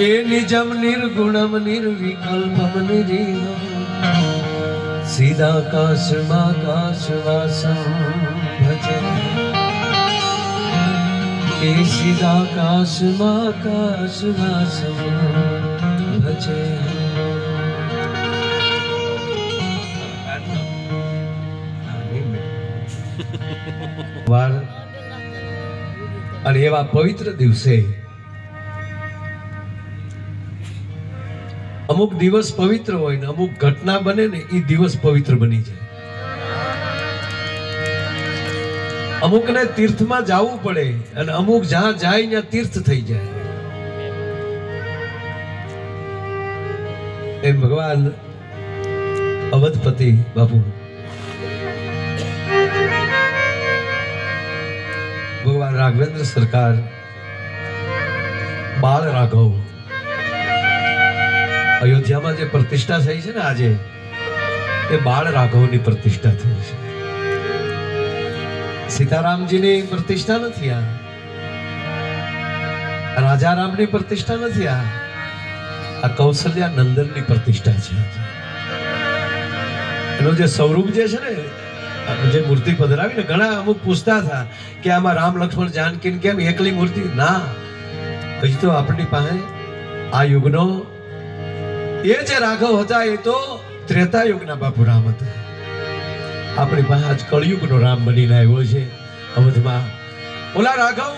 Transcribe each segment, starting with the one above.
એ નિજમ નિર્ગુણમ નિર્વિકલ્પમ નિરીહમ સીધાકાશમાકાશવાસમ ભજે. એ સીધાકાશમાકાશવાસમ ભજે. વાર. અને એવા પવિત્ર દિવસે અમુક દિવસ પવિત્ર હોય ને અમુક ઘટના બને ને એ દિવસ પવિત્ર બની જાય. અમુકને તીર્થમાં જવું પડે અને અમુક જ્યાં જાય ત્યાં તીર્થ થઈ જાય. એ ભગવાન અવધપતિ બાપુ. ભગવાન રાઘવેન્દ્ર સરકાર બાળ રાઘવ. અયોધ્યામાં જે પ્રતિષ્ઠા થઈ છે ને આજે, એ બાળ રાઘવની પ્રતિષ્ઠા થઈ છે. સીતારામજીની પ્રતિષ્ઠા નથી આ. રાજા રામની પ્રતિષ્ઠા નથી આ. આ કૌશલ્યા નંદનની પ્રતિષ્ઠા છે. એનું જે સ્વરૂપ જે છે ને જે મૂર્તિ પધરાવી ને ઘણા અમુક પૂછતા હતા કે આમાં રામ લક્ષ્મણ જાનકી કેમ એકલી મૂર્તિ? ના. હજી તો આપણી પાસે આ યુગનો એ જે રાઘવ હતા એ તો ત્રેતા યુગના બાપુ રામ હતા. આપણી પાસે આજ કળયુગનો રામ બનીને આવ્યો છે. અવધમાં ઓલા રાઘવ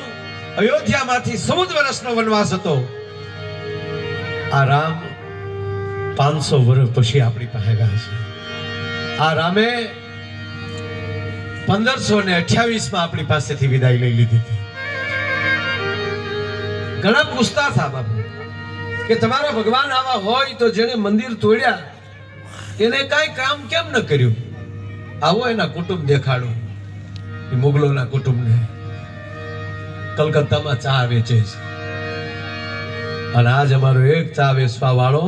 અયોધ્યામાંથી ચૌદ વર્ષનો વનવાસ હતો. આ રામ પાંચસો વર્ષ પછી આપણી પાસે આવ્યા છે. આ રામે પંદરસો ને અઠ્યાવીસમાં આપણી પાસેથી વિદાય લઈ લીધી હતી. ઘણા પૂછતા હતા બાપુ. કે તમારા ભગવાન આવા હોય તો જેને મંદિર તોડ્યા, એને કાંઈ કામ કેમ ન કર્યું? આવો એના કુટુંબ દેખાડો. એ મુગલોના કુટુંબને. કલકત્તામાં ચા વેચે છે. અને આજ અમારો એક ચા વેચવા વાળો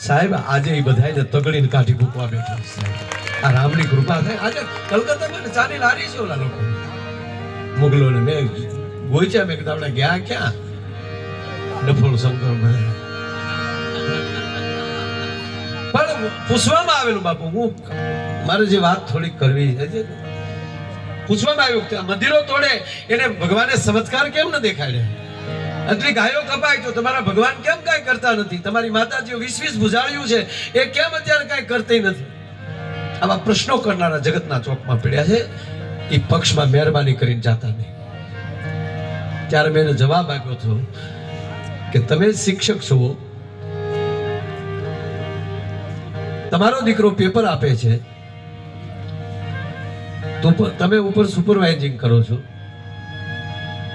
સાહેબ આજે એ બધાને તગડીને કાઢી મૂકવા બેઠો છે આ રામની કૃપા થાય. આજે કલકત્તામાં ચાની લારી છે ઓલા લોકો. મુગલોને મેં ગોઈચા મેં કીધું, આપણે ગયા ક્યાં? ડફોળ શંકર બધા પૂછવામાં આવેલું બાપુ, હું મારે જે વાત થોડીક કરવી છે પૂછવામાં આવ્યું મંદિરો તોડે, એને ભગવાને ચમત્કાર કેમ ન દેખાડ્યા આટલી ગાયો કપાય તો તમારા ભગવાન કેમ કાંઈ કરતા નથી? તમારી માતાજીઓ વીસ વીસ ભૂજાળ્યું છે, એ કેમ અત્યારે કાંઈ કરતી નથી? આવા પ્રશ્નો કરનારા જગતના ચોકમાં પડ્યા છે, એ પક્ષમાં મહેરબાની કરીને જાતા નહીં. ત્યારે મેં જવાબ આપ્યો હતો કે તમે શિક્ષક છો તમારો દીકરો પેપર આપે છે. તો તમે ઉપર સુપરવાઇઝિંગ કરો છો.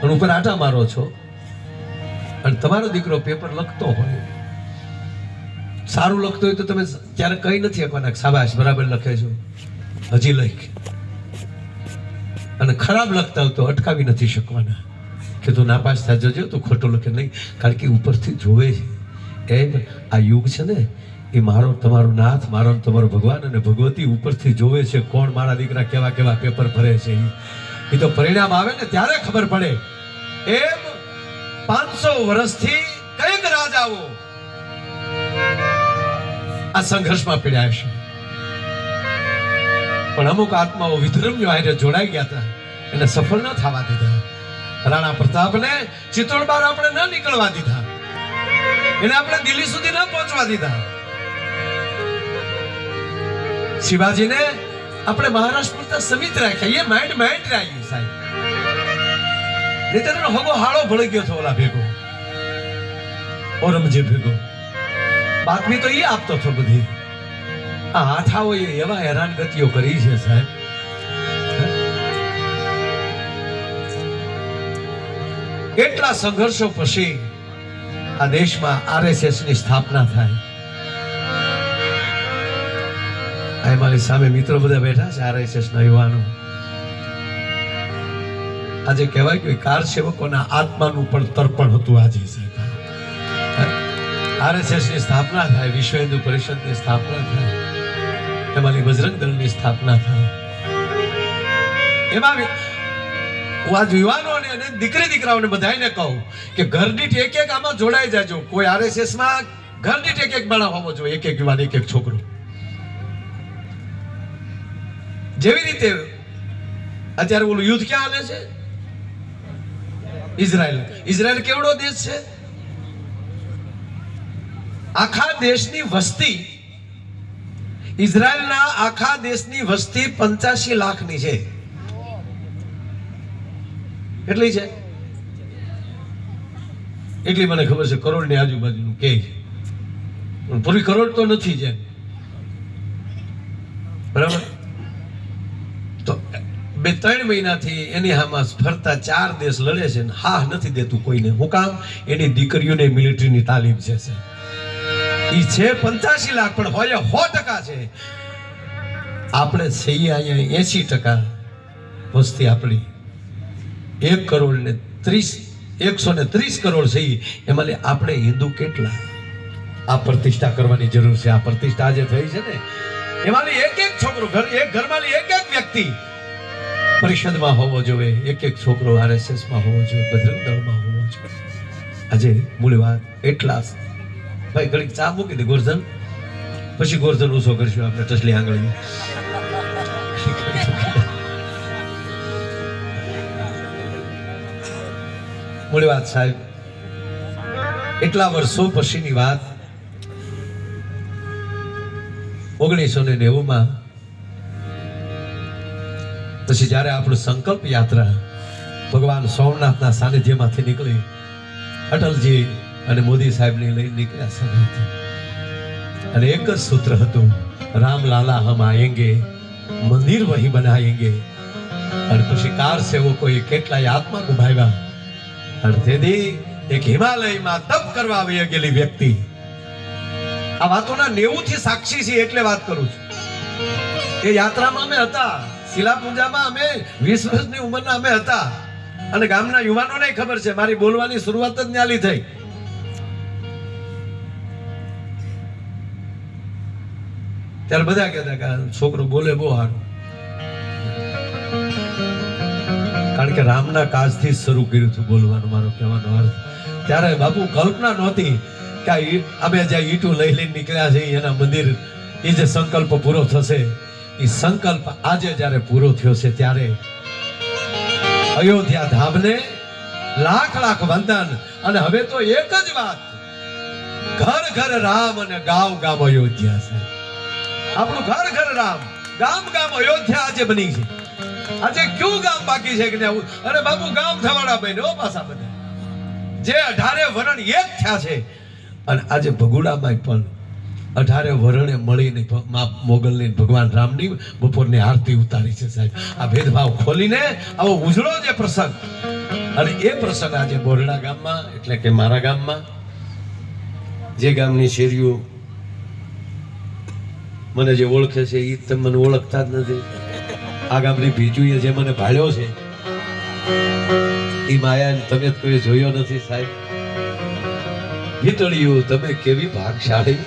અને ઉપર આટા મારો છો. અને તમારો દીકરો પેપર લખતો હોય. સારું લખતો હોય તો તમે ત્યારે કઈ નથી શકવાના સાબાશ બરાબર લખે છો. હજી લખ. અને ખરાબ લખતા હોય તો અટકાવી નથી શકવાના. કે તું નાપાસ થાય જજો તું ખોટો લખે. નહીં, કારણ કે ઉપરથી જોવે છે. એમ આ યુગ છે ને એ મારો તમારો નાથ, મારો તમારો ભગવાન અને ભગવતી ઉપરથી જોવે છે કોણ મારા દીકરા કેવા કેવા પેપર ભરે છે. એ તો પરિણામ આવે ને ત્યારે ખબર પડે. એમ પાંચસો વર્ષથી કંઈક રાજાઓ આ સંઘર્ષમાં પીડ્યા છે. પણ અમુક આત્માઓ વિધર્મીઓ હારે જોડાઈ ગયા હતા એને સફળ ન થવા દીધા. રાણા પ્રતાપને ચિત્તોડ બહાર આપણે ન નીકળવા દીધા. એને આપણે દિલ્હી સુધી ન પહોંચવા દીધા. શિવાજીને આપણે મહારાષ્ટ્ર પૂરતા સમિત રાખ્યા. એ માઇન્ડ માઇન્ડ રાખ્યું સાહેબ. નહીતર હગો હાળો ભળી ગયો હતો ઓલા ભેગો. ઔરંગઝેબ ભેગો. બાતમી તો એ આપતો હતો બધી. આ હાથાઓએ એવા હેરાનગતિઓ કરી છે સાહેબ. કેટલા સંઘર્ષો પછી આ દેશમાં આરએસએસની સ્થાપના થાય. આ મારી સામે મિત્રો બધા બેઠા છે આરએસએસ ના યુવાનો. આજે કહેવાય કે કાર સેવકોના આત્માનું પણ તર્પણ હતું આજે, સાહેબ. આરએસએસની સ્થાપના થાય, વિશ્વ હિન્દુ પરિષદની સ્થાપના થાય, એમાંની બજરંગ દળની સ્થાપના થાય. એમાં હું આજ યુવાનોને અને દીકરી દીકરાઓને બધાને કહું કે ઘર દીઠ એક એક આમાં જોડાઈ જાજો. કોઈ આરએસએસમાં ઘર દીઠ એક એક માણસ હોવો જોઈએ એક એક યુવાન એક એક છોકરો. જેવી રીતે અત્યારે ઓલું યુદ્ધ ક્યાં હાલે છે? ઇઝરાયલ. ઇઝરાયલ કેવડો દેશ છે? આખા દેશની વસ્તી ઇઝરાયલના આખા દેશની વસ્તી પંચ્યાસી લાખની છે. કેટલી છે? એટલી મને ખબર છે કરોડની આજુબાજુનું કે પૂરી કરોડ તો નથી છે બરાબર? બે ત્રણ મહિનાથી એની હામાં ફરતા ચાર દેશ લડે છે ને હા નથી દેતું કોઈને. હું કામ? એની દીકરીઓને મિલિટરીની તાલીમ છે એ છે પંચ્યાસી લાખ, પણ હોય સો ટકા છે. આપણે છીએ અહીંયા એસી ટકા. વસ્તી આપણી એક કરોડ ને ત્રીસ, એકસો ને ત્રીસ કરોડ છે એમાં આપણે હિન્દુ કેટલા? આ પ્રતિષ્ઠા કરવાની જરૂર છે. આ પ્રતિષ્ઠા જે થઈ છે ને. એમાંની એક એક છોકરો, ઘર, એક ઘરમાંની એક એક વ્યક્તિ પરિષદમાં હોવો જોઈએ, એક એક છોકરો આરએસએસમાં હોવો જોઈએ, બજરંગ દળમાં હોવો જોઈએ. આજે મૂળ વાત એટલા ભાઈ, ઘડીક ચા મૂકી દે, ગોરધન. પછી ગોરધન ઓછો કરશું આપણે ટસલી આંગળી મૂળ વાત સાહેબ, એટલા વર્ષો પછીની વાત. ઓગણીસો ને નેવું માં પછી જ્યારે આપણું સંકલ્પ યાત્રા ભગવાન સોમનાથના સાનિધ્યમાંથી નીકળી, અટલજી અને મોદી સાહેબને લઈ નીકળ્યા સમય અને એક જ સૂત્ર હતું રામલાલા હમ આયેંગે, મંદિર વહી બનાયેંગે. અને પછી કાર સેવકોએ કેટલાય આત્મા ગુમાવ્યા. અને તેથી એક હિમાલયમાં તપ કરવા આવી ગયેલી વ્યક્તિ. આ વાતોના નેવું થી સાક્ષી છે એટલે વાત કરું છું. એ યાત્રામાં અમે હતા. શિલા પૂજામાં અમે વીસ વર્ષની ઉંમરના અમે હતા. અને ગામના યુવાનોને ખબર છે, મારી બોલવાની શરૂઆત જ ન્યાલી થઈ. ત્યારે બધા કહેતા કે છોકરો બોલે બહુ સારું. કારણ કે રામના કાજથી શરૂ કર્યું હતું બોલવાનું, મારો કહેવાનો અર્થ. ત્યારે બાપુ કલ્પના નહોતી કે અમે જ્યાં ઈટું લઈ લઈને નીકળ્યા છે એના મંદિર એ જે સંકલ્પ પૂરો થશે એ સંકલ્પ આજે જ્યારે પૂરો થયો છે ત્યારે અયોધ્યા ધામને લાખ લાખ વંદન. અને હવે તો એક જ વાત. ઘર ઘર રામ અને ગામ ગામ અયોધ્યા છે. આપણું ઘર ઘર રામ, ગામ ગામ અયોધ્યા આજે બની છે. આજે કયું ગામ બાકી છે કે અરે બાપુ ગામ થવાના બન્યો પાછા બધા. જે અઢારે વરણ એક થયા છે. અને આજે ભગુડામાં પણ અઢારે વરણે મળીને મા મોગલની ભગવાન રામની બપોરની આરતી ઉતારી છે સાહેબ. આ ભેદભાવ ખોલીને આવો ઉજળો જે પ્રસંગ. અને એ પ્રસંગ આજે બોરડા ગામમાં, એટલે કે મારા ગામમાં, જે ગામની શેરીઓ મને જે ઓળખે છે એ તમે મને ઓળખતા જ નથી. આ ગામની બીજુએ જે મને ભાળ્યો છે એ માયા તમે કોઈ જોયો નથી સાહેબ. ભીતળીઓ, તમે કેવી ભાગશાળી?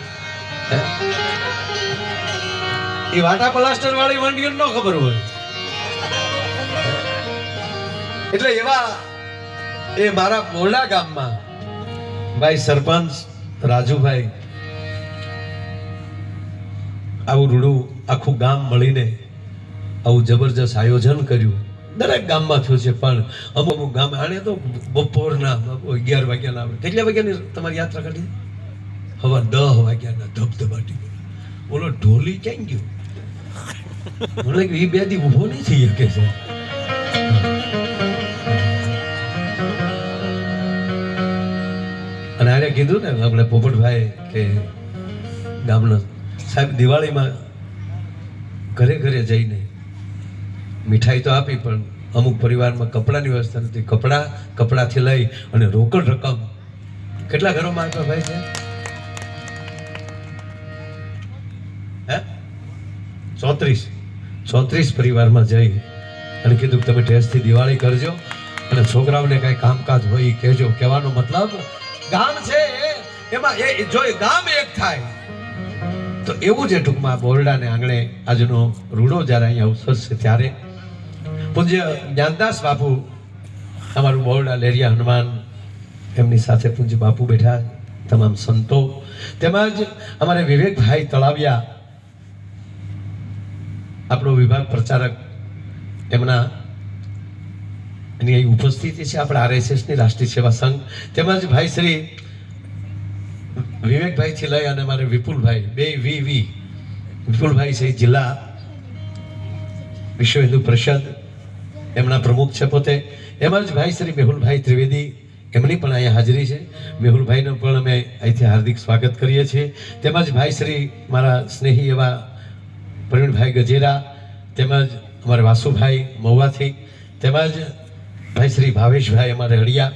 એ વાટા પ્લાસ્ટર વાળી વંડીઓ ન ખબર હોય. એટલે એવા એ મારા મોરડા ગામમાં ભાઈ સરપંચ રાજુભાઈ આવું રૂડું આખું ગામ મળીને આવું જબરજસ્ત આયોજન કર્યું. દરેક ગામમાં થયું છે, પણ અમુક અમુક ગામ આને તો બપોરના અગિયાર વાગ્યાના કેટલા વાગ્યાની તમારી યાત્રા કાઢી? હવા દહ વાગ્યાના ધબધબાટી ઓલો ઢોલી ક્યાં ગયો? મને એ બે દી ઊભો નહીં થઈ શકે છે. અને આને કીધું ને આપણે પોપટભાઈ કે ગામના સાહેબ દિવાળીમાં ઘરે ઘરે જઈને મીઠાઈ તો આપી, પણ અમુક પરિવારમાં કપડાની વ્યવસ્થા નથી. કપડાં કપડાથી લઈ અને રોકડ રકમ. કેટલા ઘરોમાં આપ્યા ભાઈ છે ચોત્રીસ. ચોત્રીસ પરિવારમાં જઈ અને કીધું કે તમે ટેસ્ટથી દિવાળી કરજો અને છોકરાઓને કાંઈ કામકાજ હોય એ કહેજો. કહેવાનો મતલબ, ગામ છે, એમાં એ જો એ ગામ એક થાય, તો એવું જે ટૂંકમાં બોરડાને આંગણે આજનો રૂડો જ્યારે અહીંયા અવસર ત્યારે. પૂજ્ય જ્ઞાનદાસ બાપુ અમારું બોરડા લેરિયા હનુમાન એમની સાથે પૂજ્ય બાપુ બેઠા, તમામ સંતો. તેમજ અમારે વિવેકભાઈ તળાવિયા આપણો વિભાગ પ્રચારક એમના એની અહીં ઉપસ્થિતિ છે, આપણા આરએસએસની રાષ્ટ્રીય સેવા સંઘ. તેમજ ભાઈ શ્રી વિવેકભાઈથી લઈ અને મારે વિપુલભાઈ, બે વી વી. વિપુલભાઈ છે જિલ્લા વિશ્વ હિન્દુ પરિષદ એમના પ્રમુખ છે પોતે. એમજ ભાઈ શ્રી મેહુલભાઈ ત્રિવેદી એમની પણ અહીંયા હાજરી છે. મેહુલભાઈનું પણ અમે અહીંથી હાર્દિક સ્વાગત કરીએ છીએ. તેમજ ભાઈ શ્રી મારા સ્નેહી એવા પ્રવીણભાઈ ગજેરા તેમજ અમારા વાસુભાઈ મહુવાથી તેમજ ભાઈ શ્રી ભાવેશભાઈ અમારે હળિયા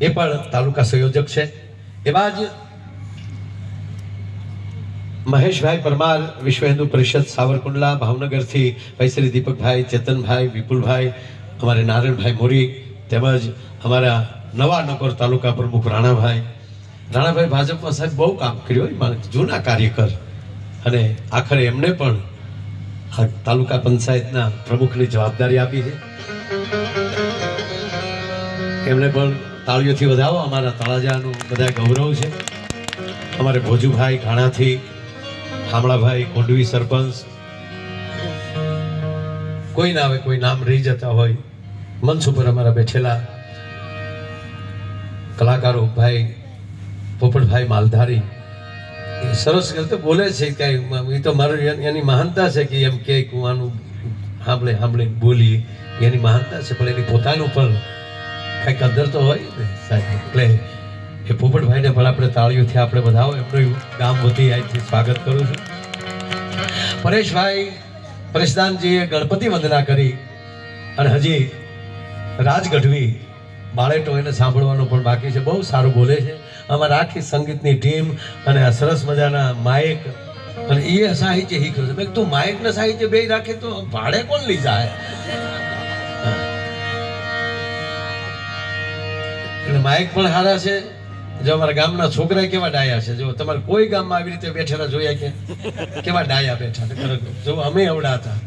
એ પણ તાલુકા સંયોજક છે. એવા જ મહેશભાઈ પરમાર વિશ્વ હિન્દુ પરિષદ સાવરકુંડલા, ભાવનગરથી ભાઈ શ્રી દીપકભાઈ, ચેતનભાઈ, વિપુલભાઈ, અમારે નારાયણભાઈ મોરી તેમજ અમારા નવા નગર તાલુકા પ્રમુખ રાણાભાઈ. રાણાભાઈ ભાજપમાં સાહેબ બહુ કામ કર્યું જૂના કાર્યકર. અને આખરે એમને પણ તાલુકા પંચાયતના પ્રમુખની જવાબદારી આપી છે. એમને પણ તાળીઓથી વધાવો. અમારા તળાજાનું બધા ગૌરવ છે. અમારે ભોજુભાઈ ઘાણાથી, હામળાભાઈ કોંડવી સરપંચ. કોઈ ના આવે, કોઈ નામ રહી જતા હોય, મંચ ઉપર અમારા બેઠેલા કલાકારો ભાઈ પોપટભાઈ માલધારી સરસ રીતે બોલે છે કાંઈ. એ તો મારું એની- મહાનતા છે કે એમ કે હું આનું સાંભળે સાંભળે બોલી એની મહાનતા છે, પણ એની પોતાનું પણ કંઈક અંદર તો હોય ને, સાહેબ. એટલે એ પોપટભાઈને પણ આપણે તાળીઓથી આપણે બધાઓ એમનું ગામ વધી અહીંથી સ્વાગત કરું છું. પરેશભાઈ પરેશદાનજીએ ગણપતિ વંદના કરી અને હજી રાજ ગઢવી બાળેટો એને સાંભળવાનું પણ બાકી છે. બહુ સારું બોલે છે. અમારા આખી સંગીતની ટીમ અને આ સરસ મજાના માયક અને એ સાહિત્ય શીખ્યો છે. તું માયક ને સાહિત્ય બે રાખે તો ભાડે કોણ લઈ જાય? એટલે માયક પણ સારા છે. જો અમારા ગામના છોકરા કેવા ડાયા છે. જો તમારે કોઈ ગામમાં આવી રીતે બેઠેલા જોયા કે? કેવા ડાયા બેઠા. જો અમે એવડા હતા.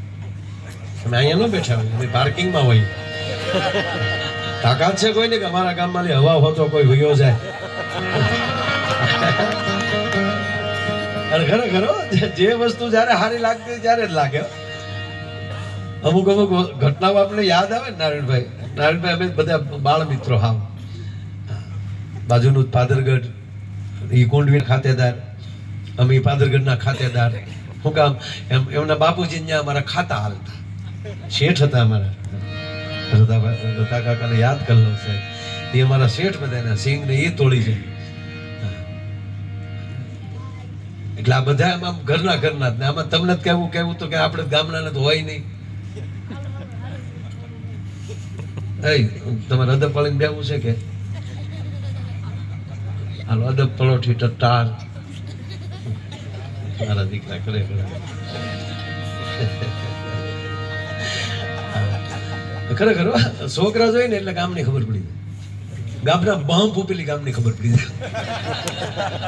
અમે અહીંયા ન બેઠા હોય. અમે પાર્કિંગમાં હોય તાકાત છે કોઈને કે અમારા ગામમાં હવા હોતો કોઈ વયો જાય? ખરેખર ઘરો જે- વસ્તુ જ્યારે સારી લાગતી ત્યારે જ લાગે અમુક અમુક ઘટનાઓ આપણે યાદ આવે ને નારાયણભાઈ? નારાયણભાઈ અમે બધા બાળ મિત્રો હાવ. બાજુનું પાદરગઢ એ કુંડવી ખાતેદાર, અમે પાદરગઢના ખાતેદાર. હું કામ, એમ, એમના બાપુજી ત્યાં અમારા ખાતા હાલતા. શેઠ હતા અમારા. કાકાને યાદ કરી લો સાહેબ એ અમારા શેઠ બધા એના સિંગ ને એ તોડી છે. એટલે આ બધા આમ ઘરના ઘરના જ ને આમાં તમને જ કહેવું કહેવું તો કે આપણે ગામડાને તો હોય નહીં. તમારે અદબ પાળીને બેવું છે કે? હાલો, અદબ પલોઠી ટટાર મારા દીકરા કરે કરે. ખરેખર છોકરા જોઈ ને એટલે ગામની ખબર પડી ગામના બહમ પૂપેલી ગામની ખબર પડી જાય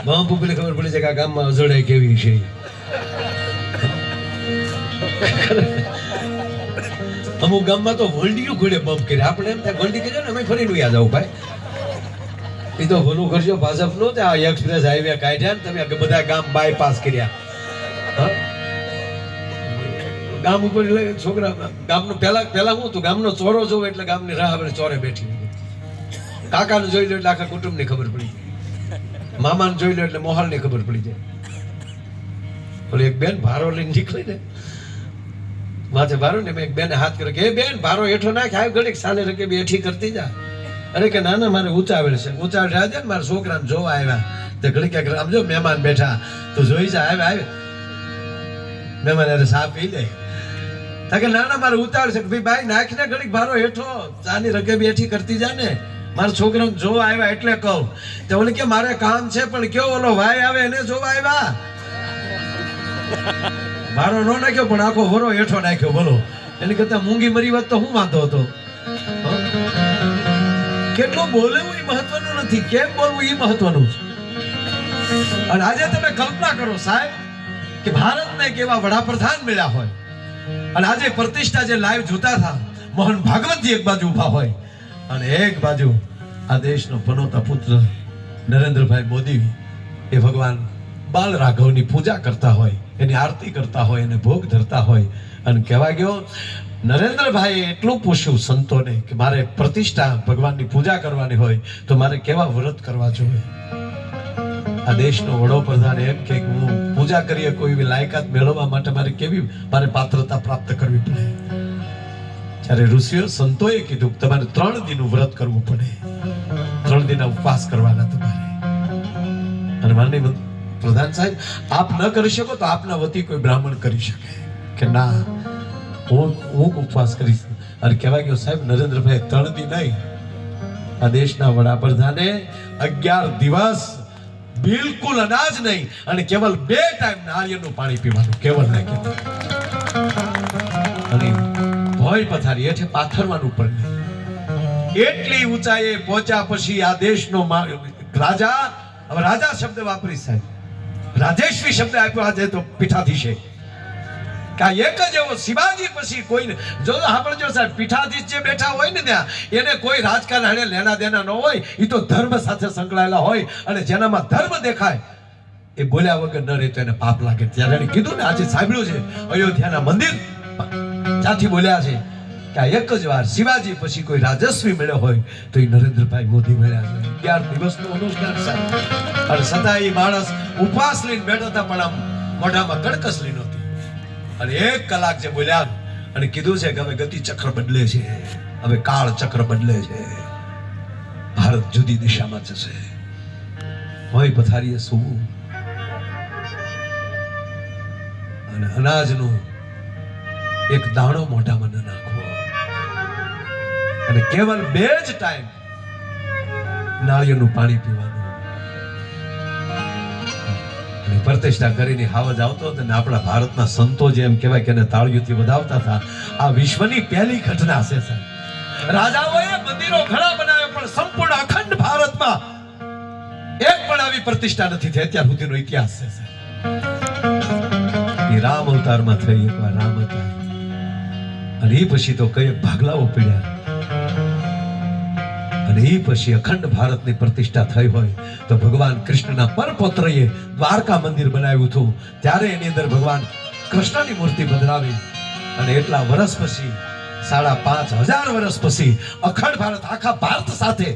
બહમ પૂપેલી ખબર પડી જાય કે આ ગામમાં અજોડાઈ કેવી છે. અમુક ગામમાં તો વંડીયું ઘોડે બમ્પ કરે. આપણે એમ થાય વંડી કર્યો ને, અમે ફરીને યાદ આવું ભાઈ. એ તો ભલું કરજો, ભાજપનું તે આ એક્સપ્રેસ હાઈવે કાઢ્યા ને તમે બધા ગામ બાયપાસ કર્યા. હા? ગામ ઉપર એટલે છોકરા, ગામનો પહેલા પહેલા હું હતું, ગામનો ચોરો જોવો એટલે ગામની રાહ આપણે ચોરે બેઠી કાકાને જોઈ લો એટલે આખા કુટુંબની ખબર પડી જાય. મામાને જોઈ લો એટલે મોહાલની ખબર પડી જાય. ઓલી એક બેન ભારો લઈને નીકળી ને. માથે ભારો ને એક બેને હાથ કર્યો કે, એ બેન, ભારો હેઠો નાખ આવ્યો ઘડીક સાલે રકે બે હેઠી કરતી જા. અરે કે ના ના મારે ઉચાવેલ છે. ઉચાવેલ રાજે ને મારા છોકરાને જોવા આવ્યા. તો ઘડીક આમ જો, મહેમાન બેઠા. તો જોઈ જા, આવ્યા આવે મહેમાન, અરે સાફ પી લે. કે ના ના મારે ઉતાર છે ભાઈ ભાઈ, નાખીને ઘડીક ભારો હેઠો ચાની રગે બેઠી કરતી જા ને મારા છોકરાને જોવા આવ્યા એટલે કહું. તો ઓલી કે, મારે કામ છે, પણ કયો ઓલો ભાઈ આવે એને જોવા આવ્યા? મારો નો નાખ્યો, પણ આખો હોરો હેઠો નાખ્યો, બોલો. એની કરતા મૂંગી મરી વાત તો હું વાંધો હતો? કેટલું બોલવું એ મહત્વનું નથી. કેમ બોલવું એ મહત્વનું છે? અને આજે તમે કલ્પના કરો સાહેબ, કે ભારતને કેવા વડાપ્રધાન મળ્યા હોય. અને આજે પ્રતિષ્ઠા જે લાઈવ જોતા હતા, મોહન ભાગવતજી એક બાજુ ઊભા હોય અને એક બાજુ આ દેશનો પનોતા પુત્ર નરેન્દ્રભાઈ મોદી એ ભગવાન બાલ રાઘવની પૂજા કરતા હોય, એની આરતી કરતા હોય, એને ભોગ ધરતા હોય. અને કહેવા ગયો, નરેન્દ્રભાઈએ એટલું પૂછ્યું સંતોને કે મારે પ્રતિષ્ઠા ભગવાનની પૂજા કરવાની હોય, તો મારે કેવા વ્રત કરવા જોઈએ? આ દેશનો વડોપ્રધાન એમ કે, હું પૂજા કરીએ, કોઈ એવી લાયકાત મેળવવા માટે મારે કેવી મારે પાત્રતા પ્રાપ્ત કરવી પડે? જ્યારે ઋષિઓ સંતોએ કીધું, તમારે ત્રણ દિનનું વ્રત કરવું પડે. ત્રણ દિનના ઉપવાસ કરવાના તમારે. અને માનનીય પ્રધાન સાહેબ, આપ ન કરી શકો તો આપના વતી કોઈ બ્રાહ્મણ કરી શકે. કે ના, હું હું ઉપવાસ કરીશ. અને કહેવાય ગયો, સાહેબ નરેન્દ્રભાઈ ત્રણ દિન નહીં આ દેશના વડાપ્રધાને અગિયાર દિવસ બિલકુલ અનાજ નહીં અને કેવલ બે ટાઈમ નાળિયેરનું પાણી પીવાનું, કેવલ ને કેવલ. અને ભોય પથારી, એટલે પાથરવાનું પણ એટલી ઊંચાઈએ પહોંચ્યા પછી આ દેશનો રાજા, હવે રાજા શબ્દ વાપરી સાહેબ. રાજેશ્રી શબ્દ આપ્યો આજે તો પીઠાધીશે. કે એક જ એવો શિવાજી પછી કોઈ જો સાંભળજો સાહેબ, પીઠાધીશ જે બેઠા હોય ને ત્યાં, એને કોઈ રાજકારણ હારે લેણા દેના ન હોય એ તો ધર્મ સાથે સંકળાયેલા હોય અને જેનામાં ધર્મ દેખાય, એ બોલ્યા વગર ન રહે તો એને પાપ લાગે. ત્યારે એને કીધું ને, આજે સાંભળ્યું છે, અયોધ્યાના મંદિર ત્યાંથી બોલ્યા છે કે આ એક જ વાર શિવાજી પછી કોઈ રાજસ્વી મળ્યો હોય, તો એ નરેન્દ્રભાઈ મોદી મળ્યા છે. અગિયાર દિવસનું અનુષ્ઠાન સાહેબ. અને છતાં એ માણસ ઉપવાસ લઈને બેઠો હતા, પણ આમ મોઢામાં કડકસ નહોતી અને એક કલાક જે બોલ્યા અને કીધું છે કે હવે ગતિ ચક્ર બદલે છે. હવે કાળ ચક્ર બદલે છે. ભારત જુદી દિશામાં જશે. હોય પથારીએ સૂવું. અને અનાજનો એક દાણો મોઢામાં ન નાખવો. અને કેવલ બે જ ટાઈમ નાળિયેરનું પાણી પીવાનું. અને પ્રતિષ્ઠા કરીને હાવજ આવતો હતો ને આપણા ભારતના સંતો જે એમ કહેવાય કે એને તાળીઓથી વધાવતા હતા, આ વિશ્વની પહેલી ઘટના છે સાહેબ. રાજાઓએ મંદિરો ઘણા બનાવ્યા, પણ સંપૂર્ણ અખંડ ભારતમાં એક પણ આવી પ્રતિષ્ઠા નથી થઈ. અત્યાર સુધીનો ઇતિહાસ છે સાહેબ. એ રામ અવતારમાં થઈ એકવાર રામ અવતાર અને એ પછી તો કઈ ભાગલાઓ પડ્યા. અને એ પછી અખંડ ભારતની પ્રતિષ્ઠા થઈ હોય તો ભગવાન કૃષ્ણના પરપોત્રએ દ્વારકા મંદિર બનાવ્યું હતું. ત્યારે એની અંદર ભગવાન કૃષ્ણની મૂર્તિ બદલાવી અને એટલા વર્ષ પછી, સાડા પાંચ હજાર વર્ષ પછી અખંડ ભારત, આખા ભારત સાથે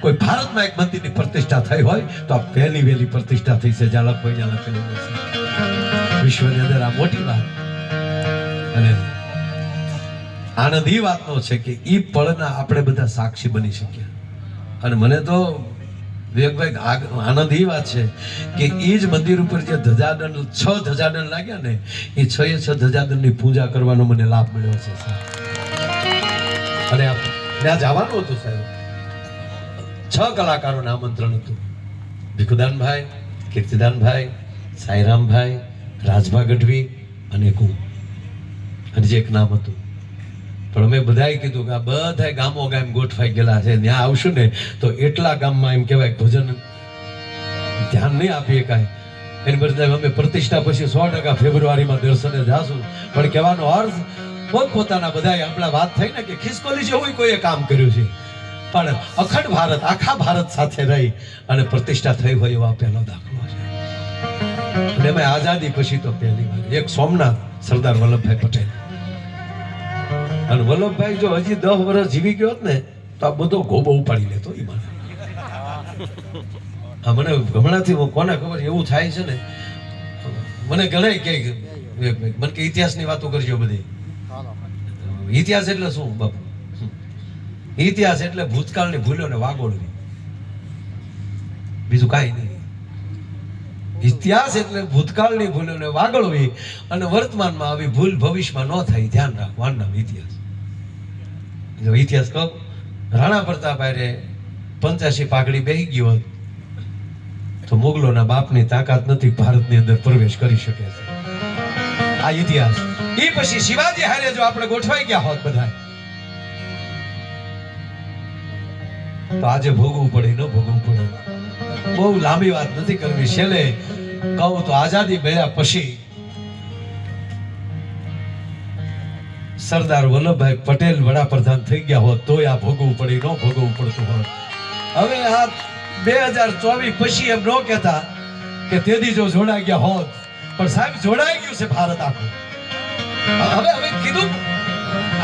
કોઈ ભારતમાં એક મંદિરની પ્રતિષ્ઠા થઈ હોય તો આ પહેલી વહેલી પ્રતિષ્ઠા થઈ છે. ઝાલક લખો ત્યાં વિશ્વની અંદર આ મોટી વાત. આનંદ એ વાતનો છે કે એ પળના આપણે બધા સાક્ષી બની શક્યા અને મને તો વિવેકભાઈ આનંદ એ વાત છે કે એ જ મંદિર ઉપર જે ધજાદંડ છ ધજાદંડ લાગ્યા ને, એ છ એ છ ધજાદંડની પૂજા કરવાનો મને લાભ મળ્યો છે અને ત્યાં જવાનું હતું, સાહેબ. છ કલાકારોને આમંત્રણ હતું. ભીખુદાનભાઈ, કીર્તિદાનભાઈ, સાઈરામભાઈ, રાજભા ગઢવી અને કુ અને જે એક નામ હતું. પણ અમે બધાએ કીધું કે આ બધા ગામો ગામ ગોઠવાઈ ગયેલા છે, ત્યાં આવશું ને તો એટલા ગામમાં એમ કહેવાય ભજન ધ્યાન નહીં આપીએ કાંઈ. એની બદલે અમે પ્રતિષ્ઠા પછી સો ટકા ફેબ્રુઆરીમાં દર્શને જાશું. પણ કહેવાનો અર્થ પોતપોતાના બધાએ આપણા વાત થઈ ને કે ખિસકોલી જેવું કોઈએ કામ કર્યું છે. પણ અખંડ ભારત, આખા ભારત સાથે રહી અને પ્રતિષ્ઠા થઈ હોય એવા પહેલો દાખલો છે. અને અમે આઝાદી પછી તો પહેલી વાર. એક સોમનાથ સરદાર વલ્લભભાઈ પટેલ. અને વલ્લભભાઈ જો હજી દસ વર્ષ જીવી ગયો હોત ને, તો આ બધો ગોબો ઉપાડી લેતો એ મને. હા મને હમણાંથી કોને ખબર, એવું થાય છે ને, મને ગણાય કે મને કે ઇતિહાસની વાતો કરજો બધી. ઇતિહાસ એટલે શું, બાપુ? ઇતિહાસ એટલે ભૂતકાળની ભૂલોને વાગોળવી. બીજું કાંઈ નહીં. ઇતિહાસ એટલે ભૂતકાળની ભૂલોને વાગળવી અને વર્તમાનમાં આવી ભૂલ ભવિષ્યમાં ન થાય, ધ્યાન રાખવાનું નામ ઇતિહાસ. જો ઇતિહાસ કહો, રાણા પ્રતાપ આરે પંચ્યાસી પાઘડી બેહી ગયો તો મુગલોના બાપની તાકાત નથી ભારતની અંદર પ્રવેશ કરી શકે છે. આ ઇતિહાસ. એ પછી શિવાજી હારે જો આપણે ગોઠવાઈ ગયા હોત બધા તો આજે ભોગવું પડે, ન ભોગવું પડે. બહુ લાંબી વાત નથી કરવી. છેલ્લે કહું તો આઝાદી મળ્યા પછી સરદાર વલ્લભભાઈ પટેલ વડાપ્રધાન થઈ ગયા હોત, તોય આ ભોગવવું પડી, ન ભોગવવું પડતું હોત. હવે આ બે હજાર ચોવીસ પછી એમ ન કહેતા કે તેથી જો જોડાઈ ગયા હોત. પણ સાહેબ, જોડાઈ ગયું છે ભારત આખું. હવે હવે કીધું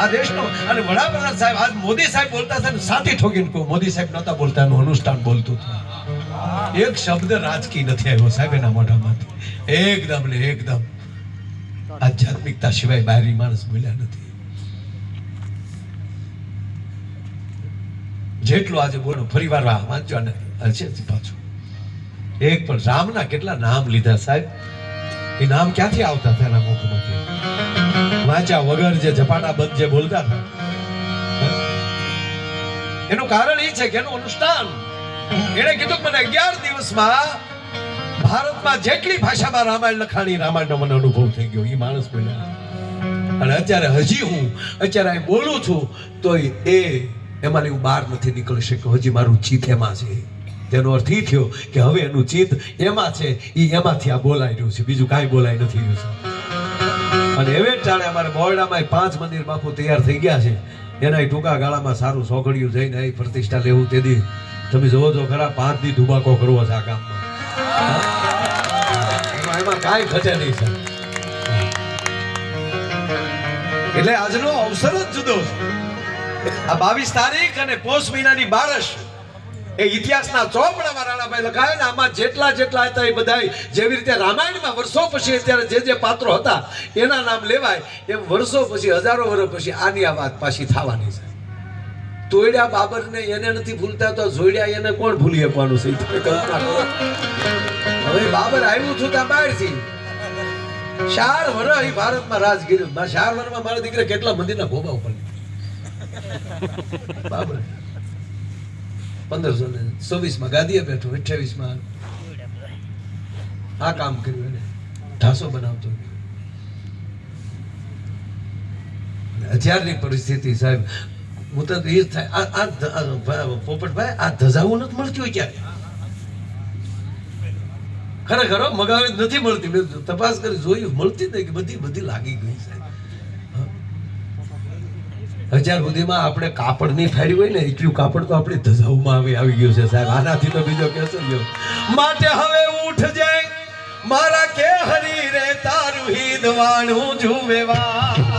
આ દેશનો, અને વડાપ્રધાન સાહેબ, આજ મોદી સાહેબ બોલતા હતા ને, સાથી ઠોકીને કહું, મોદી સાહેબ નહોતા બોલતા, એનું અનુષ્ઠાન બોલતું હતું. એક શબ્દ રાજકી નથી આવ્યો સાહેબ, એના મોઢામાંથી એકદમ ને એકદમ. આધ્યાત્મિકતા સિવાય બહારી માણસ બોલ્યા નથી. જેટલો આજે બોલો ફરી વાર વાંચો ને હશે પાછું. એક પણ રામના કેટલા નામ લીધા સાહેબ? એ નામ ક્યાંથી આવતા હતા એના મુખમાંથી? વાંચ્યા વગર જે ઝપાટા બંધ જે બોલતા હતા. એનું કારણ એ છે કે એનું અનુષ્ઠાન એણે કીધું કે મને અગિયાર દિવસમાં ભારતમાં જેટલી ભાષામાં રામાયણ લખાણી, રામાયણનો મને અનુભવ થઈ ગયો એ માણસ બોલ્યા અને અત્યારે હજી હું અત્યારે બોલું છું તો એ એમાંથી હું બહાર નથી નીકળી શક્યો. હજી મારું ચિત્ત એમાં છે. તેનો અર્થ એ થયો કે હવે એનું ચિત્ત એમાં છે એ એમાંથી આ બોલાઈ રહ્યું છે. બીજું કાંઈ બોલાઈ નથી રહ્યું છે. અને એવે ટાણે અમારે મોરડામાં પાંચ મંદિર બાપુ તૈયાર થઈ ગયા છે. એના ટૂંકા ગાળામાં સારું સોગડિયું જઈને એ પ્રતિષ્ઠા લેવું તેથી તમે જોવો છો ખરા પાંચ દી ધુબાકો કરવો છે આ ગામમાં. એમાં કાંઈ ઘટે નહીં સર એટલે આજનો અવસર જ જુદો છે. આ બાવીસ તારીખ અને પોષ મહિનાની બારસ એ ઇતિહાસના ચોપડામાં રાણાભાઈ લખાય ને આમાં જેટલા જેટલા હતા એ બધા જેવી રીતે રામાયણમાં વર્ષો પછી અત્યારે જે જે પાત્રો હતા, એના નામ લેવાય એમ વર્ષો પછી, હજારો વર્ષ પછી આની આ વાત પાછી થવાની છે. તોડ્યા બાબરને એને નથી ભૂલતા તો જોડ્યા એને કોણ ભૂલી શકવાનું છે? હવે બાબર આવ્યું છું ત્યાં બહારથી. ચાર વર અહીં ભારતમાં રાજ કર્યું ચાર વર્ષમાં મારા દીકરા કેટલા મંદિરના ભોગા ઉપર બાબર. પંદરસો ને ચોવીસમાં ગાદીએ બેઠો અઠ્યાવીસમાં આ કામ કર્યું એને. ઢાસો બનાવતો. અત્યારની પરિસ્થિતિ સાહેબ હું તો એ થાય, આ આ પોપટભાઈ, આ ધજાવું નથી મળતી હોય ક્યારે ખરેખર મગાવે નથી મળતી. મેં તપાસ કરી જોયું, મળતી જ નહીં કે બધી બધી લાગી ગઈ છે હજાર સુધીમાં આપણે કાપડ નહીં ફાડ્યું હોય ને એટલું કાપડ તો આપણે ધજાઉમાં આવી આવી ગયું છે સાહેબ. આનાથી તો બીજો કેસો ગયો. માટે હવે ઉઠ જાય મારા કે હરી રે, તારું હિદવાણું જુવેવા